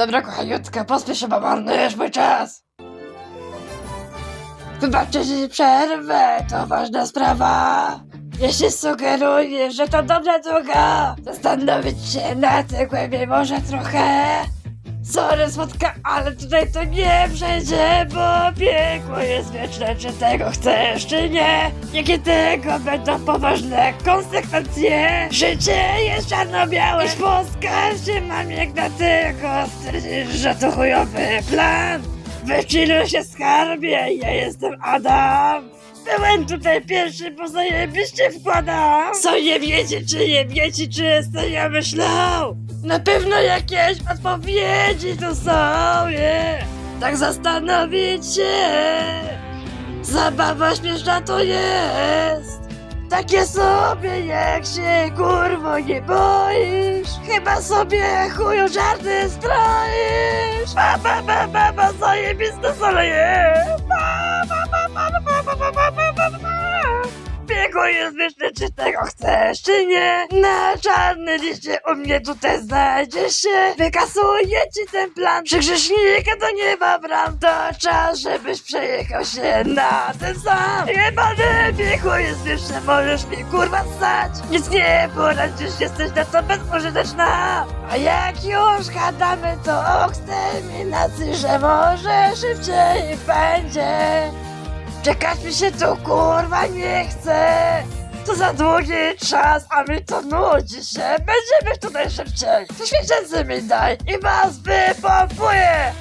Dobra, kochaniutka, pospiesz bo marnujesz mój czas. Wybaczcie, że przerwę, to ważna sprawa. Jeśli sugeruję, że to dobra droga, zastanowić się na tym głębiej może trochę. Sorry, słodka, ale tutaj to nie przejdzie, bo piekło jest wieczne, czy tego chcesz, czy nie. Jakie tego będą poważne konsekwencje. Życie jest czarno-białe, już poskarży mam jak na tylko stwierdzisz, że to chujowy plan. Wychilluj się skarbie, ja jestem Adam. Byłem tutaj pierwszy, bo zajebiście wkładam. Co nie wiecie, czy nie wiecie, czy jestem ja myślał? Na pewno jakieś odpowiedzi tu są, nie? Tak zastanowić się. Zabawa śmieszna to jest. Takie sobie, jak się kurwo nie boisz. Chyba sobie chuju żarty stroisz. Ba, ba, ba, ba, ba, zajebiste solo jest. Jest wyższy, czy tego chcesz, czy nie? Na czarny liście u mnie tutaj znajdziesz się. Wykasuję ci ten plan. Przy grzesznika do nieba bram. To czas, żebyś przejechał się na ten sam. Jebany biegu jest wyższy, możesz mi kurwa stać. Nic nie poradzisz, jesteś na to bezużyteczna. A jak już gadamy, to o eksterminacji, że może szybciej będzie. Czekać mi się tu kurwa nie chce! To za długi czas, a mi to nudzi się! Będziemy tutaj szybciej! To świeczęcy mi daj i was wypompuję!